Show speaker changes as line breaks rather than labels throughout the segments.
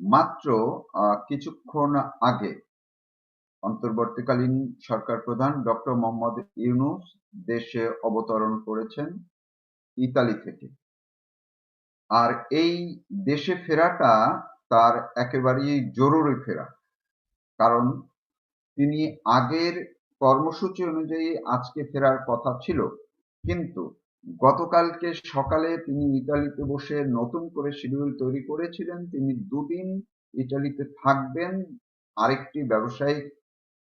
মাত্র কিছুক্ষণ আগে অন্তর্বর্তীকালীন সরকার প্রধান ডক্টর মোহাম্মদ ইউনুস দেশে অবতরণ করেছেন ইতালি থেকে। আর এই দেশে ফেরাটা তার একেবারেই জরুরি ফেরা। কারণ তিনি আগের কর্মসূচি অনুযায়ী আজকে ফেরার কথা ছিল, কিন্তু গতকালকে সকালে তিনি ইতালিতে বসে নতুন করে শিডিউল তৈরি করেছিলেন। তিনি দুদিন ইতালিতে থাকবেন, আরেকটি ব্যবসায়িক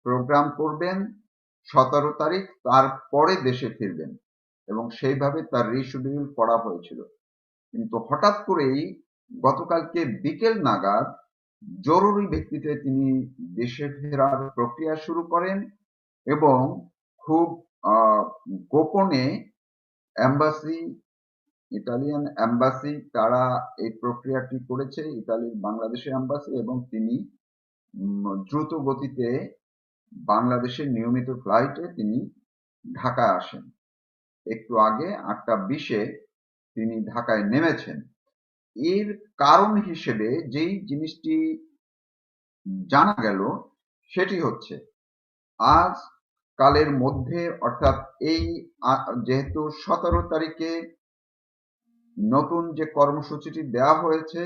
প্রোগ্রাম করবেন, সতেরো তারিখ তারপরে দেশে ফিরবেন এবং সেইভাবে তার রিশিডিউল করা হয়েছিল। কিন্তু হঠাৎ করেই গতকালকে বিকেল নাগাদ জরুরি ভিত্তিতে তিনি দেশে ফেরার প্রক্রিয়া শুরু করেন এবং খুব গোপনে অ্যাম্বাসি ইটালিয়ান অ্যাম্বাসি তারা এই প্রক্রিয়াটি করেছে, ইতালির বাংলাদেশের অ্যাম্বাসি এবং তিনি দ্রুত গতিতে বাংলাদেশের নিয়মিত ফ্লাইটে তিনি ঢাকায় আসেন। একটু আগে, আটটা বিশে, তিনি ঢাকায় নেমেছেন। এর কারণ হিসেবে যেই জিনিসটি জানা গেল, সেটি হচ্ছে, আজ কালের মধ্যে, অর্থাৎ এই যেহেতু সতেরো তারিখে নতুন যে কর্মসূচিটি দেওয়া হয়েছে,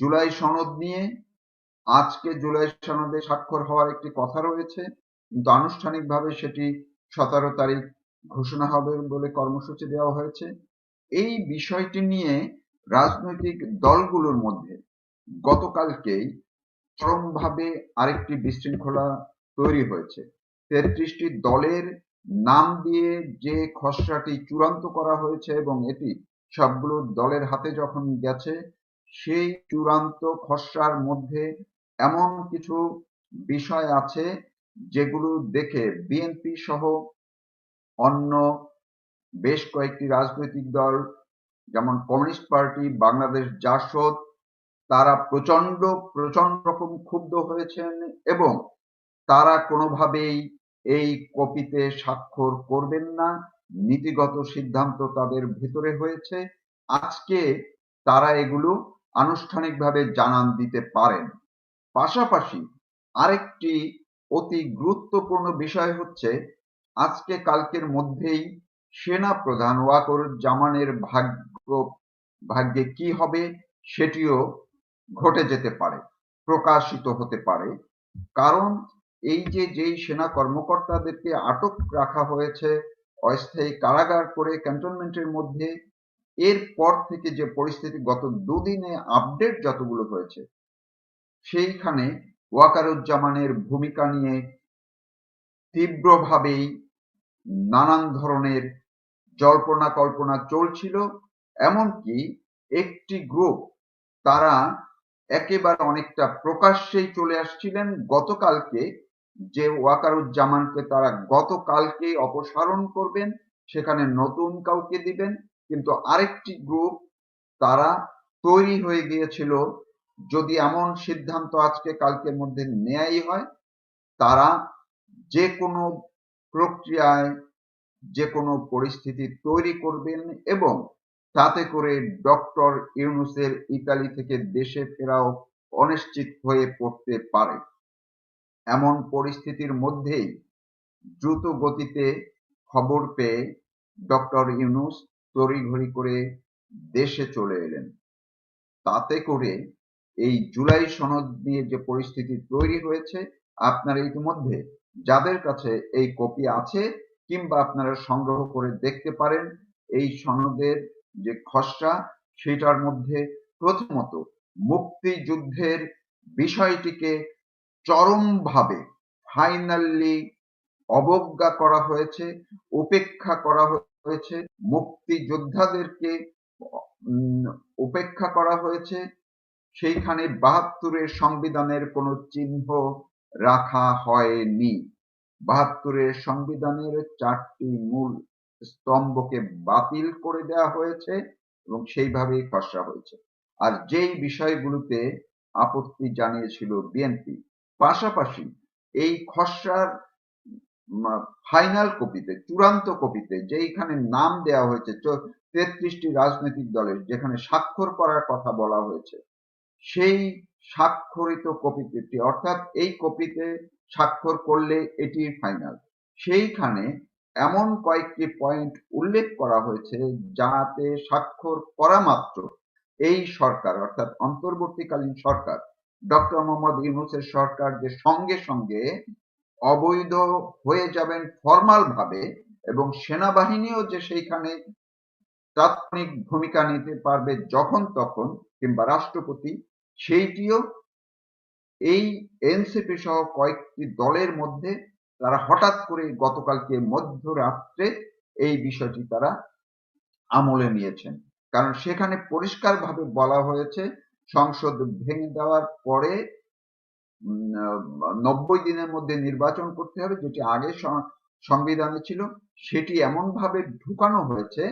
জুলাই সনদ নিয়ে, আজকে জুলাই সনদে স্বাক্ষর হওয়ার একটি কথা রয়েছে, কিন্তু আনুষ্ঠানিকভাবে সেটি সতেরো তারিখ ঘোষণা হবে বলে কর্মসূচি দেওয়া হয়েছে। এই বিষয়টি নিয়ে রাজনৈতিক দলগুলোর মধ্যে গতকালকেই চরমভাবে আরেকটি বিশৃঙ্খলা তৈরি হয়েছে। তেত্রিশটি দলের নাম দিয়ে যে খসড়াটি চূড়ান্ত করা হয়েছে এবং এটি সবগুলো দলের হাতে যখন গেছে, সেই চূড়ান্ত খসড়ার মধ্যে এমন কিছু বিষয় আছে যেগুলো দেখে বিএনপি সহ অন্য বেশ কয়েকটি রাজনৈতিক দল, যেমন কমিউনিস্ট পার্টি, বাংলাদেশ জাসদ, তারা প্রচণ্ড প্রচণ্ড রকম ক্ষুব্ধ হয়েছেন এবং তারা কোনোভাবেই এই কপিতে স্বাক্ষর করবেন না। নীতিগত সিদ্ধান্ত তাদের ভেতরে হয়েছে। আজকে তারা এগুলো আনুষ্ঠানিকভাবে জানান দিতে পারেন। পাশাপাশি আরেকটি অতি গুরুত্বপূর্ণ বিষয় হচ্ছে, আজকে কালকের মধ্যেই সেনা প্রধান জামানের ভাগ্য, ভাগ্যে কি হবে সেটিও ঘটে যেতে পারে, প্রকাশিত হতে পারে। কারণ এই যে, যেই সেনা কর্মকর্তাদেরকে আটক রাখা হয়েছে, অস্থায়ী কারাগার করে ক্যান্টনমেন্টের মধ্যে এরপর থেকে যে পরিস্থিতি গত দুদিনে আপডেট যতগুলো হয়েছে, সেইখানে ওয়াকারুজ্জামানের ভূমিকা নিয়ে তীব্রভাবেই নানান ধরনের জল্পনা কল্পনা চলছিল, এমনকি একটি গ্রুপ তারা একেবারে অনেকটা প্রকাশ্যেই চলে আসছিলেন। গতকালকে যে ওয়াকারুজ্জামানকে তারা গতকালকে অপসারণ করবেন, সেখানে নতুন কাউকে দিবেন, কিন্তু আরেকটি গ্রুপ তারা তৈরি হয়ে গিয়েছিল, যদি এমন সিদ্ধান্ত আজকে কালকের মধ্যে নেয়াই হয়, তারা যে কোনো প্রক্রিয়ায় যে কোনো পরিস্থিতি তৈরি করবেন এবং তাতে করে ডক্টর ইউনুসের ইতালি থেকে দেশে ফেরাও অনিশ্চিত হয়ে পড়তে পারে। এমন পরিস্থিতির মধ্যেই দ্রুত গতিতে খবর পেয়ে ডক্টর ইউনুস তড়িঘড়ি করে দেশে চলে এলেন। তাতে করে এই জুলাই সনদ নিয়ে যে পরিস্থিতি তৈরি হয়েছে, আপনারা ইতিমধ্যে যাদের কাছে এই কপি আছে কিংবা আপনারা সংগ্রহ করে দেখতে পারেন, এই সনদের যে খসড়া সেটার মধ্যে প্রথমত মুক্তিযুদ্ধের বিষয়টিকে চরমভাবে ফাইনালি অবজ্ঞা করা হয়েছে, উপেক্ষা করা হয়েছে, মুক্তিযোদ্ধাদেরকে উপেক্ষা করা হয়েছে। সেইখানে বাহাত্তরের সংবিধানের কোনো চিহ্ন রাখা হয়নি। বাহাত্তরের সংবিধানের চারটি মূল স্তম্ভকে বাতিল করে দেওয়া হয়েছে এবং সেইভাবেই খসড়া হয়েছে। আর যেই বিষয়গুলোতে আপত্তি জানিয়েছিল বিএনপি পাশাপাশি এই খসড়ার ফাইনাল কপিতে, চূড়ান্ত কপিতে যেইখানে নাম দেওয়া হয়েছে তেত্রিশটি রাজনৈতিক দলের, যেখানে স্বাক্ষর করার কথা বলা হয়েছে, সেই স্বাক্ষরিত কপিটি অর্থাৎ এই কপিতে স্বাক্ষর করলে এটি ফাইনাল সেইখানে এমন কয়েকটি পয়েন্ট উল্লেখ করা হয়েছে যাতে স্বাক্ষর করা মাত্র এই সরকার, অর্থাৎ অন্তর্বর্তীকালীন সরকার ডক্টর মোহাম্মদ ইউনুসের সরকার যে সঙ্গে সঙ্গে অবৈধ হয়ে যাবেন ফর্মাল ভাবে এবং সেনাবাহিনীও যে সেইখানে তাৎক্ষণিক ভূমিকা নিতে পারবে যখন তখন কিংবা রাষ্ট্রপতি, সেইটিও এই এনসিপি সহ কয়েকটি দলের মধ্যে তারা হঠাৎ করে গতকালকে মধ্যরাত্রে এই বিষয়টি তারা আমলে নিয়েছেন। কারণ সেখানে পরিষ্কারভাবে বলা হয়েছে সংসদ ভেঙে দেওয়ার পরে নব্বই দিনের মধ্যে নির্বাচন করতে হবে, যেটি আগে সংবিধানে ছিল, সেটি এমন ভাবে ঢুকানো হয়েছে,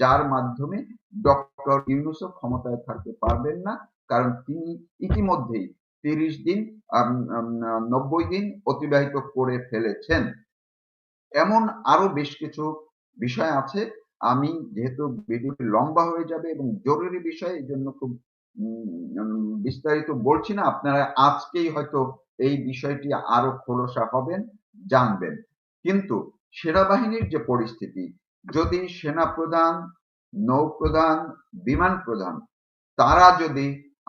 যার মাধ্যমে ডক্টর ইউনুসও ক্ষমতায় থাকতে পারবেন না, কারণ তিনি ইতিমধ্যেই তিরিশ দিন নব্বই দিন অতিবাহিত করে ফেলেছেন। এমন আরও বেশ কিছু বিষয় আছে, আমি যেহেতু ভিডিওটি লম্বা হয়ে যাবে এবং জরুরি বিষয় এই জন্য খুব বিস্তারিত বলছি না, আপনারা আজকেই হয়তো এই বিষয়টি আরও খোলসা হবেন, জানবেন। কিন্তু সেনাবাহিনীর যে পরিস্থিতি, যদি সেনা প্রধান নৌ বিমান প্রধান তারা যদি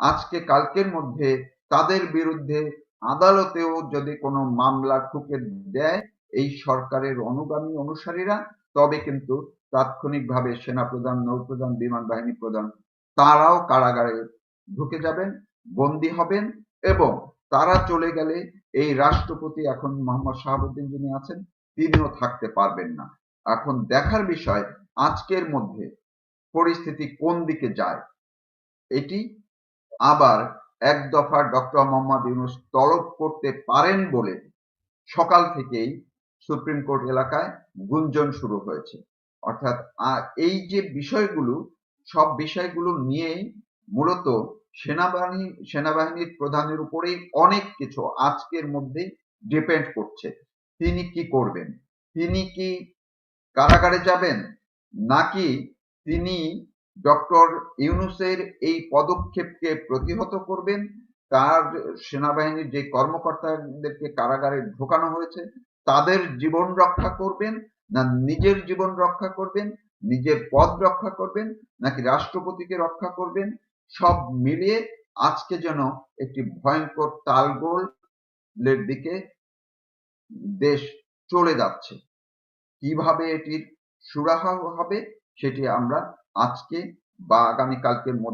আজকে কালকের মধ্যে তাদের বিরুদ্ধে আদালতেও যদি কোনো মামলা ঠুকে দেয় এই সরকারের অনুগামী অনুসারীরা, তবে কিন্তু তাৎক্ষণিকভাবে সেনা প্রধান নৌপ্রধান, বিমান বাহিনী প্রধান তারাও কারাগারে ঢুকে যাবেন, বন্দী হবেন এবং তারা চলে গেলে এই রাষ্ট্রপতি এখন মোহাম্মদ শাহাবুদ্দিন যিনি আছেন, তিনিও থাকতে পারবেন না। এখন দেখার বিষয়, আজকের মধ্যে পরিস্থিতি কোন দিকে যায়? এটি আবার এক দফা ডক্টর মোহাম্মদ ইউনুস তলব করতে পারেন বলে সকাল থেকেই সুপ্রিম কোর্ট এলাকায় গুঞ্জন শুরু হয়েছে। অর্থাৎ এই যে বিষয়গুলো সব বিষয়গুলো নিয়েই মূলত সেনাবাহিনী, সেনাবাহিনীর প্রধানের উপরেই অনেক কিছু আজকের মধ্যে ডিপেন্ড করছে। তিনি কি করবেন? তিনি কি কারাগারে যাবেন? নাকি তিনি ডক্টর ইউনুসের এই পদক্ষেপকে প্রতিহত করবেন? তার সেনাবাহিনীর যে কর্মকর্তাদেরকে কারাগারে ঢোকানো হয়েছে, তাদের জীবন রক্ষা করবেন না নিজের জীবন রক্ষা করবেন? নিজের পদ রক্ষা করবেন নাকি রাষ্ট্রপতিকে রক্ষা করবেন, সব মিলিয়ে আজকে যেন একটি ভয়ঙ্কর তালগোলের দিকে দেশ চলে যাচ্ছে। কীভাবে এটির সুরাহা হবে সেটি আমরা আজকে বা আগামীকালকের মধ্যে